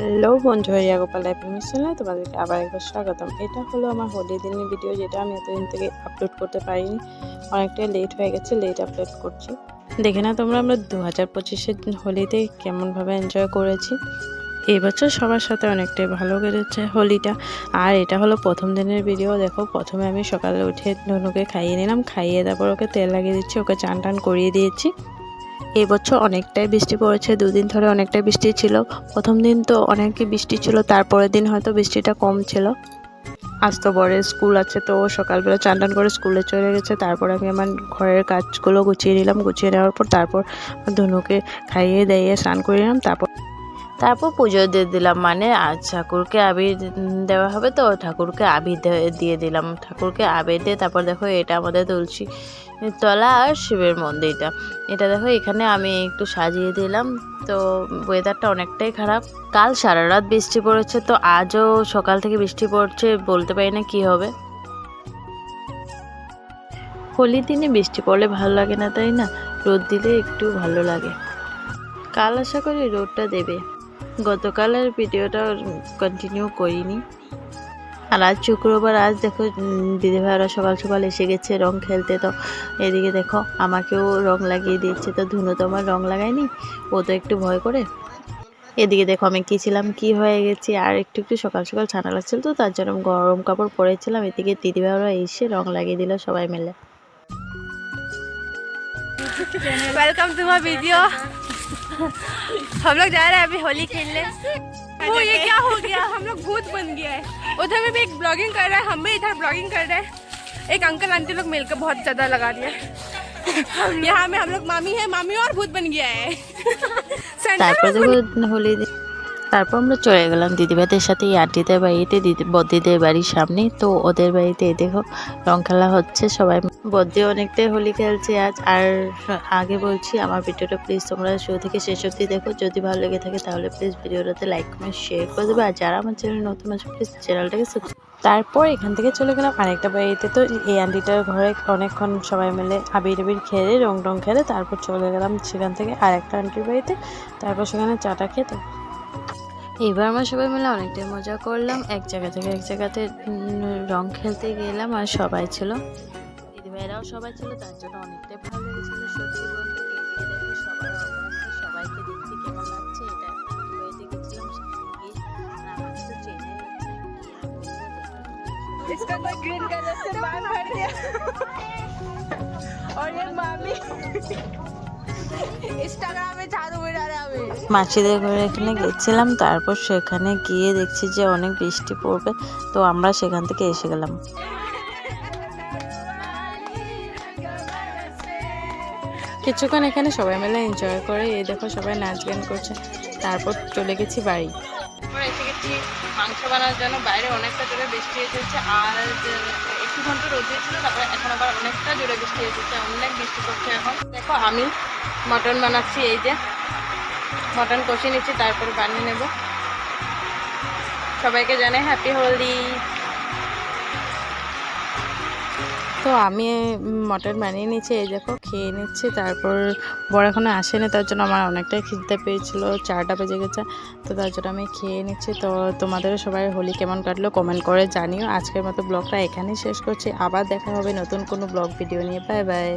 Hello বন্ধু রিয়া গোপাল মিশনে তোমাদেরকে আবার একবার স্বাগতম। এটা হলো আমার হোলি দিনের ভিডিও যেটা আমি এতদিন থেকে আপলোড করতে পারিনি। অনেকটাই লেট হয়ে গেছে লেট আপলোড করছি। দেখে না তোমরা আমরা দু হাজার পঁচিশের হোলিতে কেমনভাবে এনজয় করেছি। এবছর সবার সাথে অনেকটাই ভালো কেটেছে হোলিটা। আর এটা হলো প্রথম দিনের ভিডিও দেখো প্রথমে আমি সকালে উঠে ধনুকে খাইয়ে নিলাম, খাইয়ে তারপর ওকে তেল লাগিয়ে দিচ্ছি, ওকে চান টান করিয়ে দিয়েছি। এবছর অনেকটাই বৃষ্টি পড়েছে, দুদিন ধরে অনেকটাই বৃষ্টি ছিল। প্রথম দিন তো অনেকই বৃষ্টি ছিল, তারপরের দিন হয়তো বৃষ্টিটা কম ছিল। আজ তো বড়ের স্কুল আছে তো সকালবেলা চান করে স্কুলে চলে গেছে, তারপর আমি আমার ঘরের কাজগুলো গুছিয়ে নিলাম, গুছিয়ে নেওয়ার পর তারপর ধনুকে খাইয়ে দাইয়ে স্নান করে নিলাম, তারপর তারপর পুজো দিয়ে দিলাম মানে আজ ঠাকুরকে আবির দেওয়া হবে তো, ঠাকুরকে আবির দিয়ে দিলাম। ঠাকুরকে আবির দিয়ে তারপর দেখো এটা আমাদের তুলসী তলা আর শিবের মন্দিরটা। এটা দেখো, এখানে আমি একটু সাজিয়ে দিলাম। তো ওয়েদারটা অনেকটাই খারাপ। কাল সারা রাত বৃষ্টি পড়েছে, তো আজও সকাল থেকে বৃষ্টি পড়ছে, বলতে পারি না কি হবে। হোলির দিনে বৃষ্টি পড়লে ভালো লাগে না, তাই না? রোদ দিলে একটু ভালো লাগে। কাল আশা করি রোদটা দেবে। গতকালের ভিডিওটা কন্টিনিউ করিনি। আর আজ শুক্রবার আজ দেখো উম, দিদিভাইরা সকাল সকাল এসে গেছে রং খেলতে তো এদিকে দেখো আমাকেও রং লাগিয়ে দিচ্ছে তো ধুনো তো আমার রং লাগায়নি ও তো একটু ভয় করে এদিকে দেখো আমি কি ছিলাম কি হয়ে গেছি আর একটু একটু সকাল সকাল ঠান্ডা লাগছিল তো তার জন্য আমি গরম কাপড় পরেছিলাম এদিকে দিদিভাইরা এসে রং লাগিয়ে দিল সবাই মিলে वेलकम टू माय वीडियो हम लोग जा रहे हैं अभी होली खेलने वो ये क्या हो गया हम लोग भूत बन गया है। उधर में भी एक ब्लॉगिंग कर रहा है हम भी इधर ब्लॉगिंग कर रहे हैं। एक अंकल आंटी लोग मिलकर बहुत ज़्यादा लगा दिया यहाँ में हम लोग मामी है मामी और भूत बन गया है। सेंटर তারপর আমরা চলে গেলাম দিদিভাইদের সাথে, এই আন্টিদের বাড়িতে, দিদি বদ্দিদের বাড়ির সামনে। তো ওদের বাড়িতে দেখো, রং খেলা হচ্ছে, সবাই বদ্দি অনেকটাই হোলি খেলছে আজ। আর আগে বলছি আমার ভিডিওটা প্লিজ তোমরা শুরু থেকে শেষ অবধি দেখো। যদি ভালো লেগে থাকে তাহলে প্লিজ ভিডিওটাতে লাইক কমেন্ট শেয়ার করে দেবে। আর যারা আমার চ্যানেল নতুন আছে প্লিজ চ্যানেলটাকে সাবস্ক্রাইব তারপর এখান থেকে চলে গেলাম আরেকটা বাড়িতে। তো এই আন্টিটার ঘরে অনেকক্ষণ সবাই মিলে আবির আবির খেলে, রং টং খেলে, তারপর চলে গেলাম সেখান থেকে আরেকটা আন্টির বাড়িতে। তারপর সেখানে চাটা খেতে। এবার আমরা সবাই মিলে অনেকটাই মজা করলাম এক জায়গা থেকে এক জায়গাতে উম, রং খেলতে গেলাম আর সবাই ছিল দিদিভাইরাও সবাই ছিল তার জন্য অনেকটাই ভালো লেগেছিল সত্যি বলতে এদিকে দেখো সবার অবস্থা সবাইকে দেখতে কেমন লাগছে এটা একটা বাড়িতে গেছিলাম সেখানে গিয়ে আর আমাকে তো চেনাই হচ্ছে কি আর বলবো, দেখো। इसका कोई ग्रीन कलर से बाल भर दिया और ये मामी মাসিদের ঘরে এখানে গেছিলাম তারপর সেখানে গিয়ে দেখছি যে অনেক বৃষ্টি পড়বে তো আমরা সেখান থেকে এসে গেলাম। কিছুক্ষণ এখানে সবাই মিলে এনজয় করে এই দেখো সবাই নাচ গান করছে তারপর চলে গেছি বাড়ি। এসে গেছি মাংস বানানোর জন্য বাইরে অনেকটা জোরে বৃষ্টি এসেছে আর একটু ঘণ্টা রোদ দিয়েছিল তারপরে এখন আবার অনেকটা জোরে বৃষ্টি এসেছে অনেক বৃষ্টি পড়ছে এখন। দেখো, আমি মটন বানাচ্ছি, এই যে মটন কষিয়ে নিচ্ছি, তারপরে বানিয়ে নেব। সবাইকে জানাই হ্যাপি হোলি তো আমি মটন বানিয়ে নিয়েছি, এই দেখো, খেয়ে নিচ্ছি। তারপর বড় এখনও আসেনি, তার জন্য আমার অনেকটাই খিদতে পেয়েছিল, চারটা বেজে গেছে, তো তার জন্য আমি খেয়ে নিচ্ছি। তো তোমাদের সবাই হোলি কেমন কাটলো কমেন্ট করে জানিও। আজকের মতো ব্লগটা এখানেই শেষ করছি। আবার দেখা হবে নতুন কোনো ব্লগ ভিডিও নিয়ে। Bye bye.